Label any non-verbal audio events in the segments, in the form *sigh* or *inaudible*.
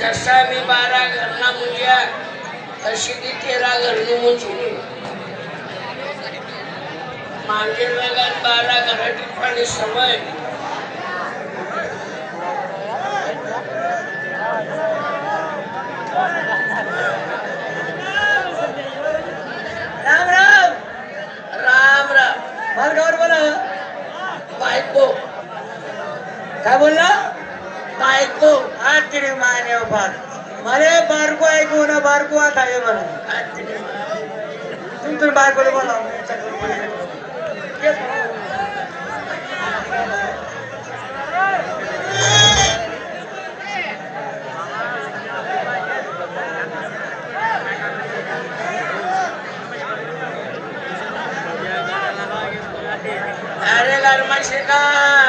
जसा मी बारा घरना मुलग्या तशी ती तेरा घरनी मुली मागे भागात बारा घराची पाणी सवय. राम राम. राम राम. मार्गावर बोला बायको काय बोलला बायको हा तिने माने बार मला बारको ऐकू ना बारको आता आहे म्हणून आती तुमचं बायकोला बोला अरे गरमाशी का तुझी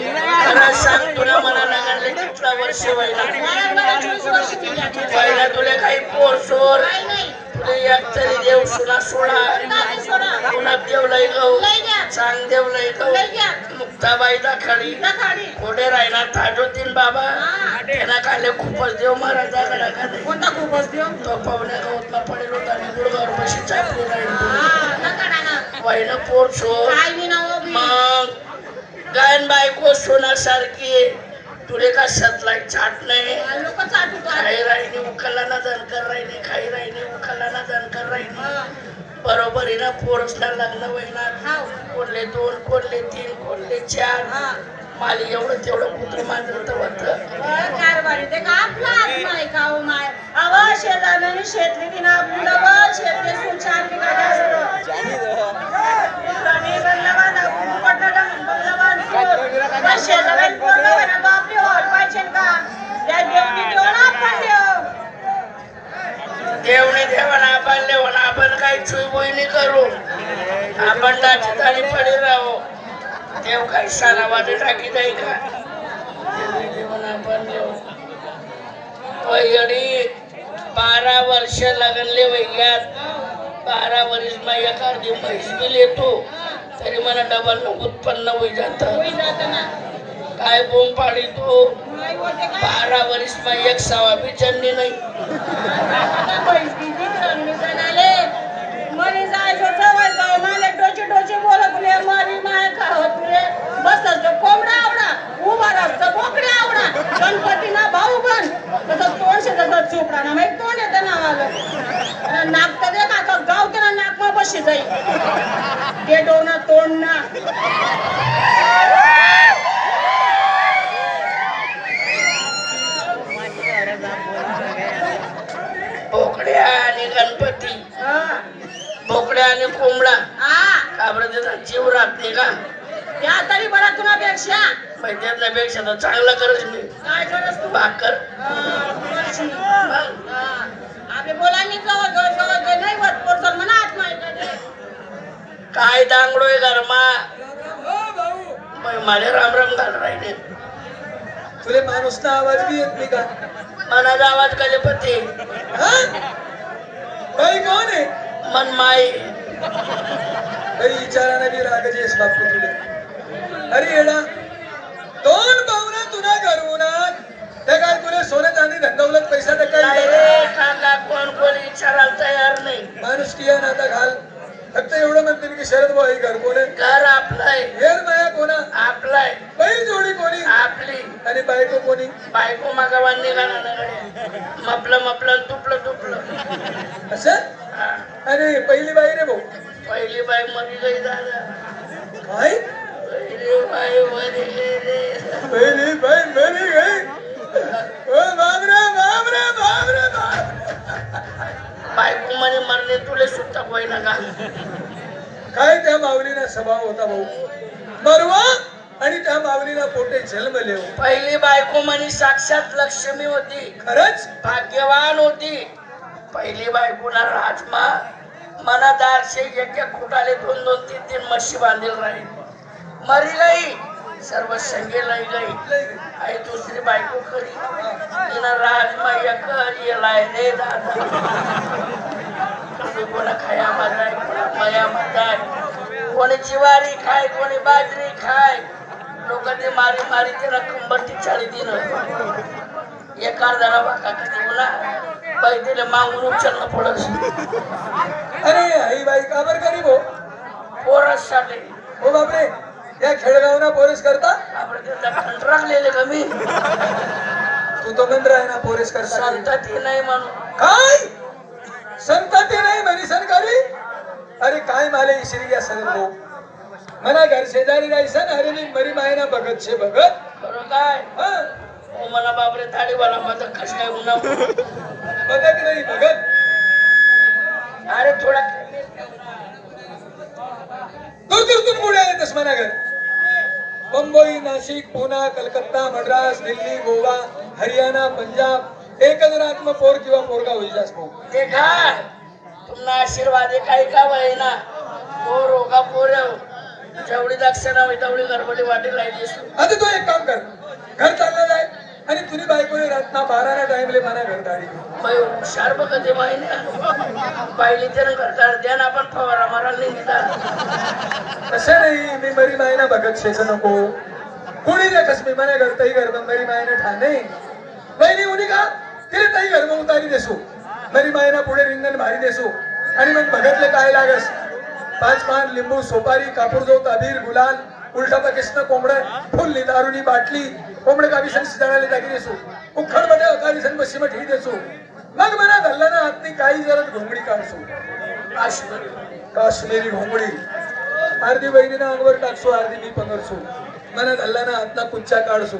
खरं सांग तुला मला लागले कितला वर्ष व्हायला पहिला तुला काही पोर सोर तुला एक तरी देव सुना सोडा. पुन्हा देवलाय गहू चांग देवलाय गहू मुक्ताबाई दाखाडी. पुढे राहिला ताजुद्दीन बाबा. त्यांना काले खूपच देव महाराजाकडे. कोणता खूपच देव? तो पाहुण्या गावातला पडेल होता आणि गुडगावर चापली राहिली. पहिलं पोर मग गायन बायको सोनासारखी तुले का सतलाई चाट नाही? लोक चाटू खाई राहिनी उकला ना धनकर राहिनी खाई राहिनी उकला ना धन बरोबरीनं पोरसला लग्न होईनात कोणले दोन कोणले तीन कोणले चार. मला एवढं तेवढं कुत्र मांजरत होतं कारभारी ते का आपला आत्मा आहे का हो माय? अव शेजारने शेतली ती ना आपली डबल शेतले सून चार बिघा जास्त. आणि गल्लाबाद आपण म्हणा बापरे हॉल पाहिजे का? त्या काही चुईबुईनी करू. आपण डाची ताणी पडी राहू. देव काही सारा वाटे टाकी जाई का? आपण देव बारा वर्ष लागले वैग्यात बारा वर्ष मग एका म्हैस बिल येतो तरी मला डबल उत्पन्न होई जात. काय बोंब पाडी तो? बारा वर्ष मग एक सवा बी चंडी नाही. डोचे डोचे बोलत नाही. मरी माय का होत तो कोंबडा आवडा उभा राहतं बोकडे आवडा गणपती ना भाऊ बन. तसं तोंड शे तसं चोपडा ना माहिती तोंड येतं नावाला आणि नाक तर दे का गाव ते ना नाक मग बशी जाई ते डोना तोंड ना. बोकड्या आणि गणपती. हा. बोकड्या आणि कोंबडा. हा. का बरं त्याचा जीव राहते का? त्या तरी बरा तुझ्यापेक्षा मग त्यातल्यापेक्षा तर चांगला करच मी. काय करस तू? भाकर आपले बोलांनी जवळ जवळ जवळ जवळ नाही होत. पोरसर म्हणा काय दांगडोय गरमा? मग माझे राम राम घाल राहिले. तुले माणूस ना आवाज बी येत नाही का? मनाचा आवाज कले पती हा? बाई कोण आहे? मन माई. बाई विचाराने बी रागजेस बापू तुले. अरे येडा. दोन पाहुणा तुला घरवूनात ते काय तुले सोनं चांदी धंदवलत पैसा तर नाही काय रे काका कोण कोण विचारायला तयार नाही. माणूस किया ना आता घाल. फक्त एवढं म्हणते की शरद भाऊ घर कोण आहे? घर आपलंय हेर माया कोणा? आपलाय बैल जोडी कोणी? आपली. आणि बायको कोणी? बायको निघाला ना गड्या मपलं मपलं तुपलं तुपलं. असं. आणि पहिली बाई रे भाऊ. पहिली बाई मरी गई दादा. काय? बाई गई ओ बायको मरणे तुले सुट्टा होईना का? काय त्या माऊलीना स्वभाव होता भाऊ? मरवा आणि त्या माऊलीला पोटे जन्मले हो. पहिली बायको म्हणे साक्षात लक्ष्मी होती. खरंच? भाग्यवान होती. पहिली बायकोला राजमा मना दारशे एक एक खुटाले दोन दोन तीन तीन म्हशी बांधील राहील. मरी गई सर्व संगे लई गई लय गई. आई दुसरी बायको खरी. तिनं राजमा एक येलाय रे दादा. तुम्ही कोणा खाया माजाय कोणा मया माजाय कोणी जिवारी खाय कोणी बाजरी खाय. लोक ते मारी मारी त्याला कंबरती चाळी दिन एका जरा बाका कधी बोला पैदले मागून उचलणं पडत अरे आई बाई का बर गरीब हो? पोरससाठी हो बापरे. या खेळगावना पोरेस करता? कंट्राकलेले कमी तू तो मंत्र आहे ना पोरेस करता संतती नाही म्हणून. काय? संतती नाही म्हणी सरकारी अरे काय माले इशिरी घ्या सगळं भाऊ? मना घर शेजारी राहायचं ना अरे मी मरी मायना बघत शे बघत. काय? हा. ओ मला बापरे ताडीवाला माझं कस काय उन्हा बघत नाही बघत. अरे थोडा दूर दूरतून मुळे येतस मना घर. मुंबई नाशिक पुणे कलकत्ता मद्रास दिल्ली गोवा हरियाणा पंजाब एकच रात मग पोर किंवा पोरगा होईल जास्त. ते काय? तुम्हाला आशीर्वाद काही का ना पोर हो का पोर. जेवढी दक्षिणा होई तेवढी गडबडी वाटी लाईली आता तू एक काम कर. घर चाललं जाय. आणि तुझी बायकोने रातना बाराला टाइमले मना घर दाढी हुशार बघ ते महिने पाहिली त्यानं करतात द्या आपण फवारा मारायला नाही निघाल तसं नाही मी मरी मायना बघत शेच नको. कुणी देखस मी मना घर तई घर मरी मायने ठाणे. बहिणी उनी का? तिला तई घर मग उतारी देसो. मरी मायना पुढे रिंगण भारी देसो. आणि मग भगतले काय लागस? पाच पान लिंबू सोपारी कापूर अबीर गुलाल उलटा पकिसन कोंबड फुल्ली दारुनी बाटली कोंबड काविसन शिजाळाले जागी देसो उखडमध्ये काविसन बशी मग देसो. मग मना धल्ला ना हातनी काही जरा घोंगडी काढसो. काश्मीर काश्मीरी घोंगडी. अर्धी बहिणीनं अंगवर टाकसो अर्धी मी पंगरसो. मना धल्ला ना हातला कुच्चा काढसो.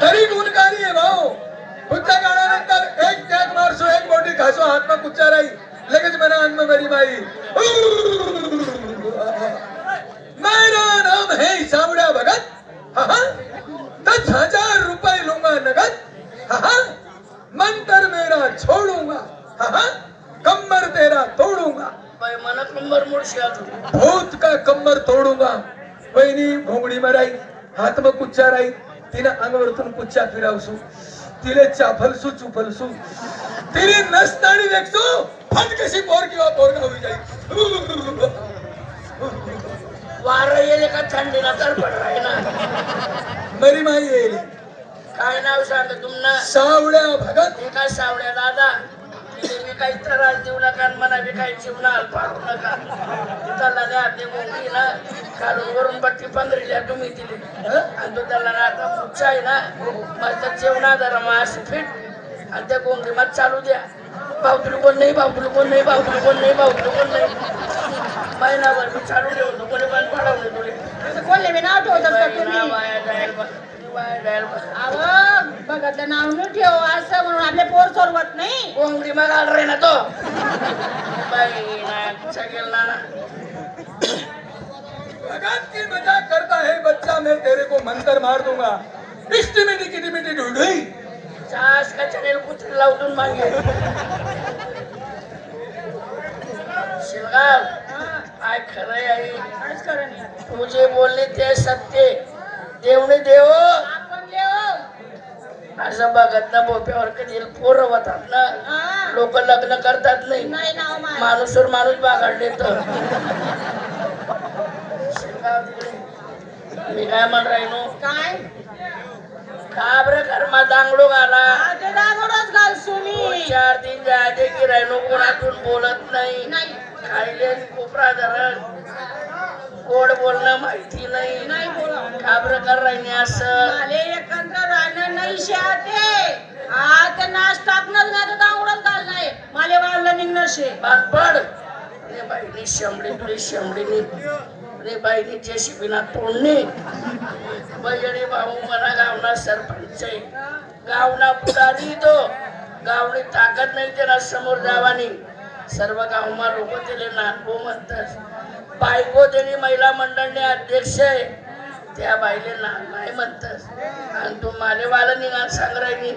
तरी गुणकारी आहे भाऊ. कुच्चा काढल्यानंतर एक टॅग मारसो एक बोटी घासो हातमा कुच्चा राही लगेच म्हणा अन्न मरी माई नाम है सावड्या भगत हा हा दस हजार रुपए लूंगा नगद हा हा मंत्र मेरा छोड़ूंगा हा हा कमर तेरा तोड़ूंगा. मला मोडशी भूत का कमर तोडूंगा? बहिणी भोंगडी मराई हात मग कुच्चा राई तिनं अंगवरतून कुच्चा फिरावसू. तिले चाफलसू चुफलसू. तिने नसतानी देखसू फट कशी पोर किंवा पोरगा होई जाई *laughs* वार येले का थंडीला? तर पड ना मरी माई येईल. काय नाव सांग तुमनं? सावड्या भगत. हे काय सावड्या दादा? मी काही त्रास देऊ नका आणि मला बी काही जीवनाल पाडू नका. त्याला नाही आपली मुंगी ना. काढून वरून बट्टी पंधरील्या तुम्ही दिली. आणि तो ना आता पुढचा आहे ना. मस्त जेवणा जरा मास फिट. आणि त्या गोंगी मग चालू द्या. भाऊ कोण नाही भाऊ कोण नाही भाऊ कोण नाही भाऊ कोण नाही. महिनाभर मी चालू ठेवतो कोणी पण पडवले तुले असं मी नाव ठेवत असता तुम्ही? वाया जाईल बा. वाया जाईल बा. अहो बघतलं नाव न ठेव असं म्हणून आपले पोर सोडवत नाही. कोंबडी मग आल ना तो. बाई ना सगेल ना भगत की मज़ाक करता है बच्चा मैं तेरे को मंत्र मार दूँगा। इष्टी मिटी किटी मिटी ढूंढी सास का चनेल कुत्री लावून मागे। शिलगाव हा, काय खरंय आई. काहीच खरं नाही. तू जे बोलली ते सत्य देवने देव आपण असं बघत ना बोप्यावर कधी पोरं होतात ना. हा, लोक लग्न करतात नाही. नाही नाव माय. माणूसवर माणूस बागाडले तर. मी काय म्हण राहिलो? काय? का बरं कर्मा दांगडो घाला? हा, ते दागोडच घाल सुनी. दोन चार दिन जाते की राहिनो कोणातून बोलत नाही. नाही. खायले कोपरा धरण गोड बोलणं माहिती नाही. नाही बोला. का बरं कर राहिने असं. माले एकंदर राहणं नाही शाते हा ते नाश टाकणंच नाही तर दांगडच घाल नाही माले वाढलं निघणं शे. बांधपड रे बाईनी शंभडी तुली शंभडीनी रे बाईनी जेसीबीना तोडणे. बजडी भाऊ मला गावना सरपंच आहे. गावना पुढारी तो. गावनी ताकद नाही त्याला समोर जावानी. सर्व गावमा लोक त्याले नानभो म्हणतात बायको त्याने महिला मंडळने अध्यक्ष आहे. त्या बाईले नान नाही म्हणतात आणि तू मालेवाला निघाल सांग राहिली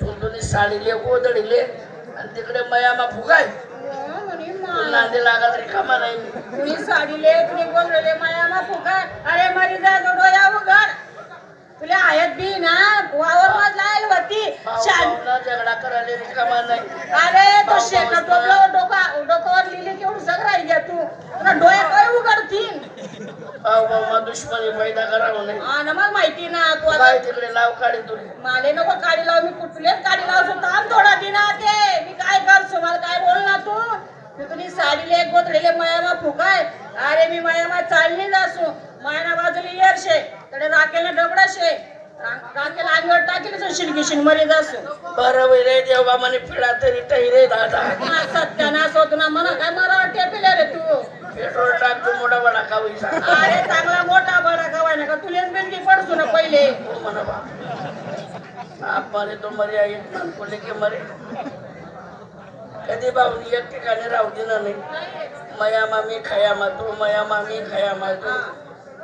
तू तुम्ही साडीले गोदडीले आणि तिकडे मयामा फुगाय. नांदी नांदे लागत रिकामा नाही. मी कुणी साडीले कुणी गोंधळले मायामा फुगाय. अरे मरी जा डोया उघड. तुला आयत बी ना वावर होती शान. भाऊ झगडा करायला रिकामा नाही अरे तो शेत टोपला डोका डोक्यावर लिहिले केवढं सगळं घ्या तू. तुला डोया काय उघडतील. भाऊ भाऊ मा दुश्मनी पैदा करावं नाही. हा ना मग माहिती ना तू आता काय तिकडे लाव काढी तुले. माले नको काढी लाव मी कुठलेच काढी लावतो थांब थोडा दिना ते मी काय करसो मला काय बोल ना तू? मी तुझी साडीले गोदडीले मायामा फुकाय. अरे मी मायामा चालली जासू. मायना बाजूला येरशे. तडे राखेला डबडाशे बरं वय रे देवा म्हणे पिढा तरी तही रे दादा. सत्यानाश होतो ना काय मरा टेपिले रे तू? पेट्रोल टाक तू मोठा बडा खावीचा अरे चांगला मोठा बडा कवाय ना का तुलेच पडसू ना पहिले. हो म्हणा बाप आप मरे तो मरे आई को मरे? कधी भाऊनी एक ठिकाणी राहू दिलं नाही. मया मामी खया मा तू मया मामी खया मा तू.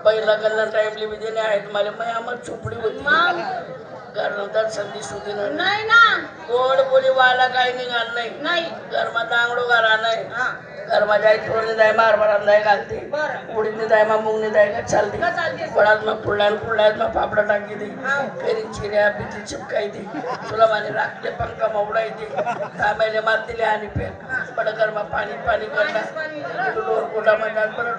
पहिला गल्ला टाइमली बी देणे आहेत. मला मया मग चुपडी होती. मग? घरनंतर संधी सुधी नाही ना. गोड बोली वाला काही निघाल नाही. नाही. घरमा दांगडो घरा नाही. घरमा जाय थोडी जाय मार मारायला जाय घालते. बरं. उडीने जाय मा मुंगने जाय का चालते. का चालते? पडात मग मग पापडा टाकी दे. फेरी चिऱ्या चिपकाई दे तुला माने राखले पंखा मोवडाई दे तांब्याले मात दिले आणि पड घरमा पाणी पाणी करणार. डोर कुटा म्हणतात बरं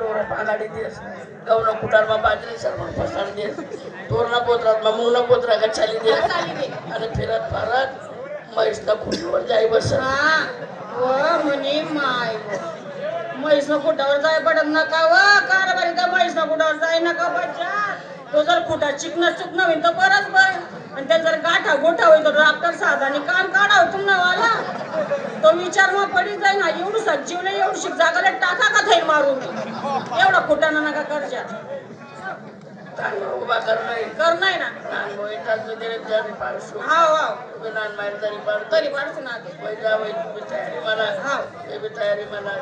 का फिरत फारत म्हैसला खुशीवर जाई बस हा व म्हणे माय म्हैस न कुठावर जाय पडत नका व. कारभारी त्या म्हैस न कुठावर जाय नका बच्चा. तो जर कुठा चिकन चुकणं होईल तर बरंच बर आणि त्या जर गाठा गोठा होईल तर आपल्याला साधाने काम काढावं तुम्हाला वाला तो विचार मग पडी जाई ना एवढू सजीवले एवढू शिक जागाला टाका का थैर मारून? एवढा खोटाना नका करजा. उभा कर नाही. नाही ना. तरी पाडतो ना. तयारी मला. तयारी मला.